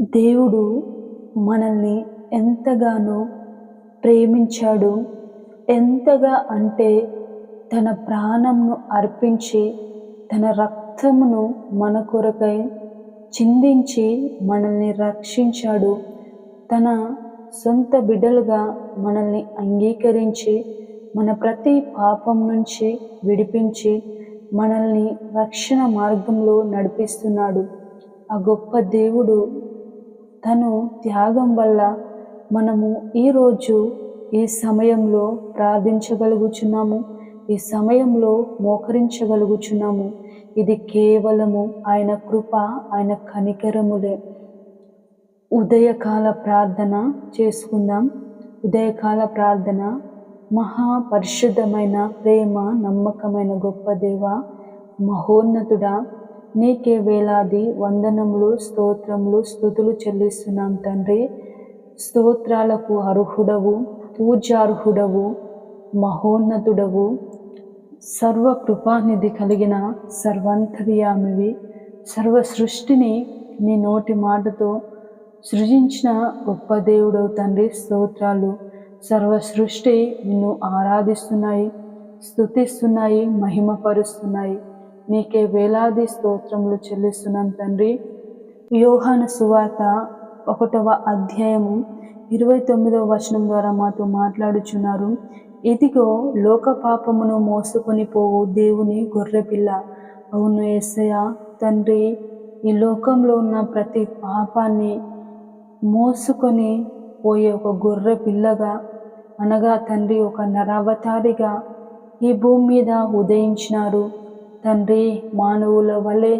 దేవుడు మనల్ని ఎంతగానో ప్రేమించాడు ఎంతగా అంటే తన ప్రాణంను అర్పించి తన రక్తమును మన కొరకై చిందించి మనల్ని రక్షించాడు. తన సొంత బిడ్డలుగా మనల్ని అంగీకరించి మన ప్రతి పాపం నుంచి విడిపించి మనల్ని రక్షణ మార్గంలో నడిపిస్తున్నాడు. ఆ గొప్ప దేవుడు తను త్యాగం వల్ల మనము ఈరోజు ఈ సమయంలో ప్రార్థించగలుగుచున్నాము. ఈ సమయంలో మోకరించగలుగుచున్నాము. ఇది కేవలము ఆయన కృప ఆయన కనికరములే. ఉదయకాల ప్రార్థన చేసుకుందాం. ఉదయకాల ప్రార్థన. మహా పరిశుద్ధమైన ప్రేమ నమ్మకమైన గొప్ప దేవ మహోన్నతుడా నీకే వేలాది వందనములు స్తోత్రములు స్థుతులు చెల్లిస్తున్నాం తండ్రి. స్తోత్రాలకు అర్హుడవు పూజార్హుడవు మహోన్నతుడవు. సర్వ కృపానిధి కలిగిన సర్వంతర్యామివి సర్వ సృష్టిని నీ నోటి మాటతో సృజించిన గొప్ప దేవుడవు తండ్రి. స్తోత్రాలు సర్వ సృష్టి నిన్ను ఆరాధిస్తున్నాయి స్థుతిస్తున్నాయి మహిమపరుస్తున్నాయి. నీకే వేలాది స్తోత్రములు చెల్లిస్తున్నాం తండ్రి. యోహాను సువార్త ఒకటవ అధ్యాయము ఇరవై తొమ్మిదవ వచనం ద్వారా మాతో మాట్లాడుచున్నారు. ఇదిగో లోక పాపమును మోసుకొని పోవు దేవుని గొర్రెపిల్ల. అవును ఎస్సయ తండ్రి ఈ లోకంలో ఉన్న ప్రతి పాపాన్ని మోసుకొని పోయే ఒక గొర్రె పిల్లగా అనగా తండ్రి ఒక నరావతారిగా ఈ భూమి మీద ఉదయించినారు. తండ్రి మానవుల వలె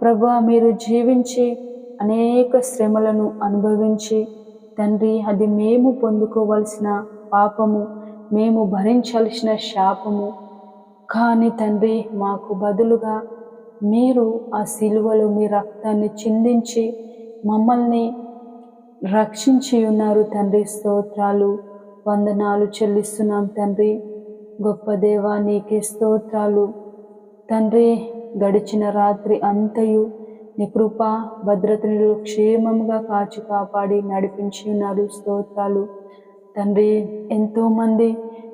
ప్రభా మీరు జీవించి అనేక శ్రమలను అనుభవించి తండ్రి అది మేము పొందుకోవలసిన పాపము మేము భరించాల్సిన శాపము. కానీ తండ్రి మాకు బదులుగా మీరు ఆ సిలువలో మీ రక్తాన్ని చిందించి మమ్మల్ని రక్షించి ఉన్నారు తండ్రి. స్తోత్రాలు వందనాలు చెల్లిస్తున్నాం తండ్రి. గొప్ప దేవా నీకే స్తోత్రాలు. తండ్రి గడిచిన రాత్రి అంతయు నీ కృప భద్రతను క్షేమంగా కాచి కాపాడి నడిపించి ఉన్నారు స్తోత్రాలు. తండ్రి ఎంతోమంది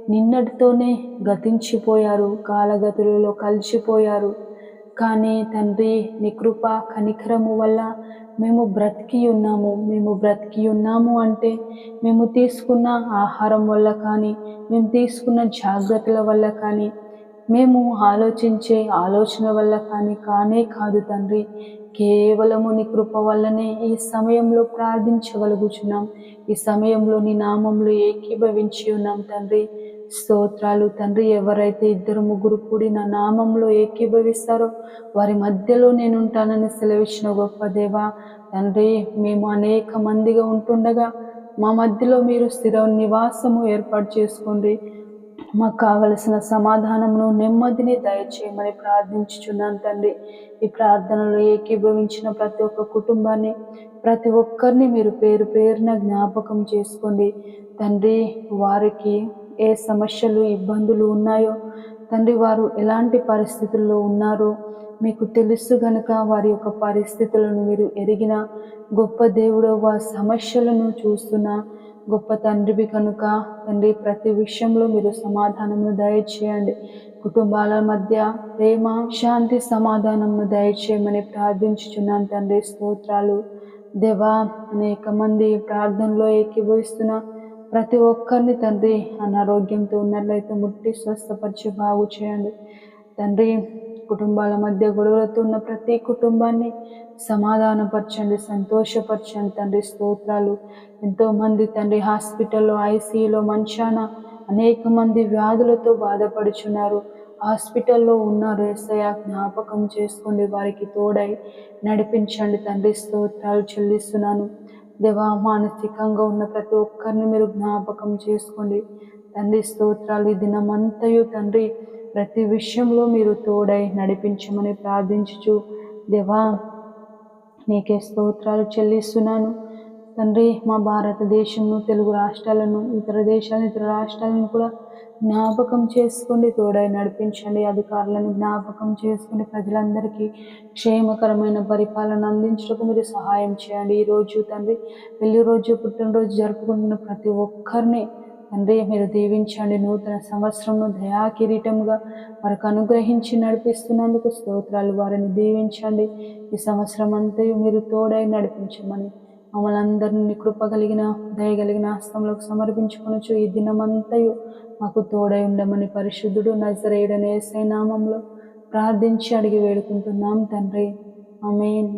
నిన్నటితోనే గతించిపోయారు కాలగతులలో కలిసిపోయారు. కానీ తండ్రి నీ కృప కనికరము వల్ల మేము బ్రతికి ఉన్నాము. మేము బ్రతికి ఉన్నాము అంటే మేము తీసుకున్న ఆహారం వల్ల కానీ మేము తీసుకున్న జాగ్రత్తల వల్ల కానీ మేము ఆలోచించే ఆలోచన వల్ల కానీ కానే కాదు తండ్రి. కేవలము నీ కృప వల్లనే ఈ సమయంలో ప్రార్థించగలుగుచున్నాం. ఈ సమయంలో నీ నామంలో ఏకీభవించి ఉన్నాం తండ్రి. స్తోత్రాలు తండ్రి ఎవరైతే ఇద్దరు ముగ్గురు కూడి నా నామంలో ఏకీభవిస్తారో వారి మధ్యలో నేను ఉంటానని సెలవిచ్చిన గొప్ప దేవా తండ్రి మేము అనేక మందిగా ఉంటుండగా మా మధ్యలో మీరు స్థిర నివాసము ఏర్పాటు చేసుకోండి. మాకు కావలసిన సమాధానమును నెమ్మదిని దయచేయమని ప్రార్థించుచున్నాను తండ్రి. ఈ ప్రార్థనలో ఏకీభవించిన ప్రతి ఒక్క కుటుంబాన్ని ప్రతి ఒక్కరిని మీరు పేరు పేరున జ్ఞాపకం చేసుకోండి. తండ్రి వారికి ఏ సమస్యలు ఇబ్బందులు ఉన్నాయో తండ్రి వారు ఎలాంటి పరిస్థితుల్లో ఉన్నారో మీకు తెలుసు గనుక వారి యొక్క పరిస్థితులను మీరు ఎరిగిన గొప్ప దేవుడు వారి సమస్యలను చూస్తున్న గొప్ప తండ్రివి కనుక తండ్రి ప్రతి విషయంలో మీరు సమాధానమును దయచేయండి. కుటుంబాల మధ్య ప్రేమ శాంతి సమాధానమును దయచేయమని ప్రార్థించుచున్నాను తండ్రి. స్తోత్రాలు. దేవా అనేక మంది ప్రార్థనలో ఏకీభవిస్తున్న ప్రతి ఒక్కరిని తండ్రి అనారోగ్యంతో ఉన్నట్లయితే ముట్టి స్వస్థపరిచి బాగు చేయండి. తండ్రి కుటుంబాల మధ్య గొడవలతో ఉన్న ప్రతి కుటుంబాన్ని సమాధానపరచండి సంతోషపరచండి. తండ్రి స్తోత్రాలు ఎంతోమంది తండ్రి హాస్పిటల్లో ఐసీయూలో మంచాన అనేక మంది వ్యాధులతో బాధపడుచున్నారు. హాస్పిటల్లో ఉన్నారు. ఎస్ఐ జ్ఞాపకం చేసుకోండి. వారికి తోడై నడిపించండి. తండ్రి స్తోత్రాలు చెల్లిస్తున్నాను. దేవా మానసికంగా ఉన్న ప్రతి ఒక్కరిని మీరు జ్ఞాపకం చేసుకోండి. తండ్రి స్తోత్రాలు ఈ దినమంతయు తండ్రి ప్రతి విషయంలో మీరు తోడై నడిపించమని ప్రార్థించుచు. దేవా నీకే స్తోత్రాలు చెల్లిస్తున్నాను. తండ్రి మా భారతదేశంను తెలుగు రాష్ట్రాలను ఇతర దేశాలను ఇతర రాష్ట్రాలను కూడా జ్ఞాపకం చేసుకోండి తోడై నడిపించండి. అధికారులను జ్ఞాపకం చేసుకుని ప్రజలందరికీ క్షేమకరమైన పరిపాలన అందించడానికి మీరు సహాయం చేయండి. ఈరోజు తండ్రి పెళ్ళి రోజు పుట్టినరోజు జరుపుకుంటున్న ప్రతి ఒక్కరిని తండ్రి మీరు దీవించండి. నూతన సంవత్సరంను దయా కిరీటముగా వారికి అనుగ్రహించి నడిపిస్తున్నందుకు స్తోత్రాలు. వారిని దీవించండి. ఈ సంవత్సరం అంతయు మీరు తోడై నడిపించమని మమ్మల్ని అందరినీ కృప కలిగిన దయగలిగిన హస్తంలోకి సమర్పించుకొనొచ్చు ఈ దినమంతయు మాకు తోడై ఉండమని పరిశుద్ధుడు నజరేయుడనే నామంలో ప్రార్థించి అడిగి వేడుకుంటున్నాం తండ్రి. అమేన్